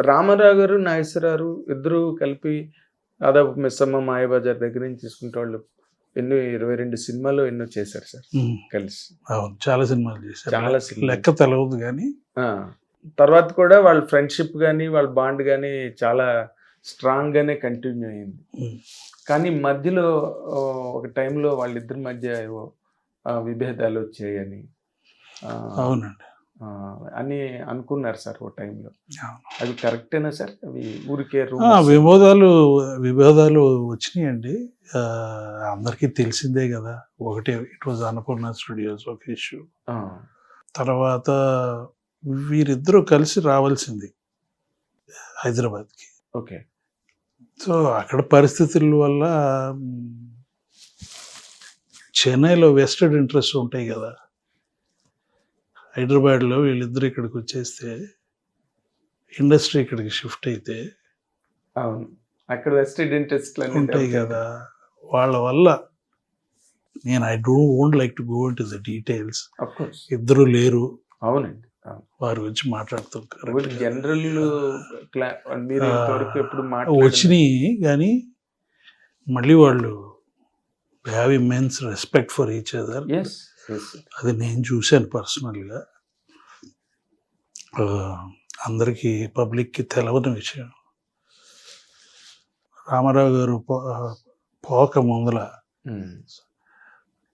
రామారావు గారు నాగేశ్వరరావు ఇద్దరు కలిపి దాదాపు మిస్సమ్మ మాయబజార్ దగ్గర నుంచి తీసుకుంటే వాళ్ళు ఎన్నో ఇరవై రెండు సినిమాలు ఎన్నో చేశారు సార్. కలిసి. అవును. చాలా సినిమాలు చేశారు. చాలా. లెక్క తెలవదు కానీ. తర్వాత కూడా వాళ్ళ ఫ్రెండ్షిప్ కానీ వాళ్ళ బాండ్ కానీ చాలా స్ట్రాంగ్ గానే కంటిన్యూ అయింది. కానీ మధ్యలో ఒక టైంలో వాళ్ళిద్దరి మధ్య విభేదాలు వచ్చాయని అవునండి. అని అనుకున్నారు సార్ ఓ టైంలో. అది కరెక్టేనా సార్? అవి ఊరికే? వివాదాలు వివాదాలు వచ్చినాయండి. అందరికీ తెలిసిందే కదా. ఒకటి ఇట్ వాజ్ అన్నపూర్ణ స్టూడియోస్ ఒక ఇష్యూ తర్వాత వీరిద్దరూ కలిసి రావాల్సింది హైదరాబాద్కి. ఓకే. సో అక్కడ పరిస్థితుల వల్ల చెన్నైలో వెస్టెడ్ ఇంట్రెస్ట్ ఉంటాయి కదా. హైదరాబాద్లో వీళ్ళిద్దరు ఇక్కడికి వచ్చేస్తే ఇండస్ట్రీ ఇక్కడికి షిఫ్ట్ అయితే అవును. అక్కడ వెస్టెడ్ ఇంట్రెస్ట్ ఉంటాయి కదా. వాళ్ళ వల్ల నేను I don't won't like to go into the details ఇద్దరు లేరు. అవునండి. అవును. వారి గురించి మాట్లాడుతూ ఒకటి జనరల్ ఎప్పుడు వచ్చినాయి కానీ మళ్ళీ వాళ్ళు have immense respect for each other yes అది నేను చూశాను పర్సనల్గా. అందరికీ పబ్లిక్కి తెలవని విషయం. రామారావు గారు పోక ముందల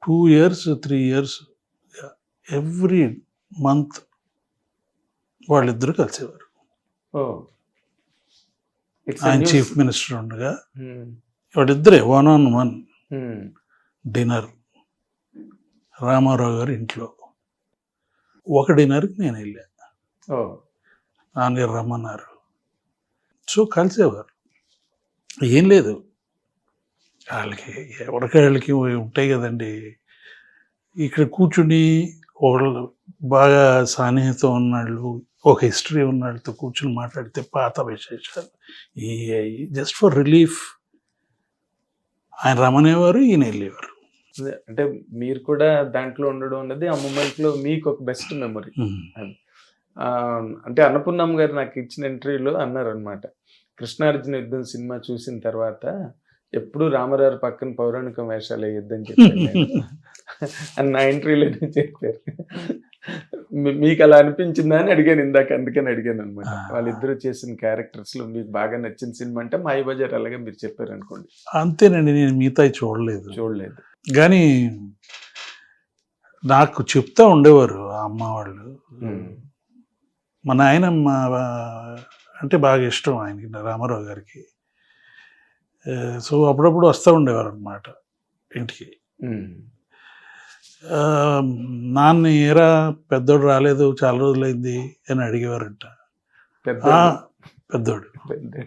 two years three years every month వాళ్ళిద్దరు కలిసేవారు. ఆయన చీఫ్ మినిస్టర్ ఉండగా వాళ్ళిద్దరే one on one dinner. Ramarao గారి ఇంట్లో. ఒక డిన్నర్కి నేను వెళ్ళా. ఓ. నాన్నగారు రమ్మన్నారు. సో కలిసేవారు. ఏం లేదు. వాళ్ళకి ఎవరికి వాళ్ళకి ఉంటాయి కదండి. ఇక్కడ కూర్చుని ఒకళ్ళు బాగా సాన్నిహితం ఉన్నాళ్ళు ఒక హిస్టరీ ఉన్నాళ్ళతో కూర్చుని మాట్లాడితే పాత విశేషాలు. ఈ జస్ట్ ఫర్ రిలీఫ్. ఆయన రమ్మనేవారు ఈయన వెళ్ళేవారు. అంటే మీరు కూడా దాంట్లో ఉండడం అన్నది ఆ మూమెంట్లో మీకు ఒక బెస్ట్ మెమరీ. అంటే అన్నపూర్ణమ్మ గారు నాకు ఇచ్చిన ఇంటర్వ్యూలో అన్నారు అనమాట కృష్ణార్జున యుద్ధం సినిమా చూసిన తర్వాత ఎప్పుడు రామారావు పక్కన పౌరాణిక వేషాలు చెప్పాను నేను. అని నా ఇంటర్వ్యూలో చెప్పారు. మీకు అలా అనిపించిందా అని అడిగాను ఇందాక. అందుకని అడిగాను అనమాట. వాళ్ళిద్దరూ చేసిన క్యారెక్టర్స్లో మీకు బాగా నచ్చిన సినిమా అంటే మాయి బజార్ అలాగే మీరు చెప్పారు అనుకోండి అంతేనండి నేను మిగతా చూడలేదు. చూడలేదు. కానీ నాకు చెప్తా ఉండేవారు ఆ అమ్మ వాళ్ళు. మా నాయనమ్మ అంటే బాగా ఇష్టం ఆయనకి రామారావు గారికి. సో అప్పుడప్పుడు వస్తూ ఉండేవారు అనమాట ఇంటికి నాన్న ఏరా పెద్దోడు రాలేదు చాలా రోజులైంది అని అడిగేవారంట. పెద్ద "ఆ, పెద్దోడు. పెద్ద-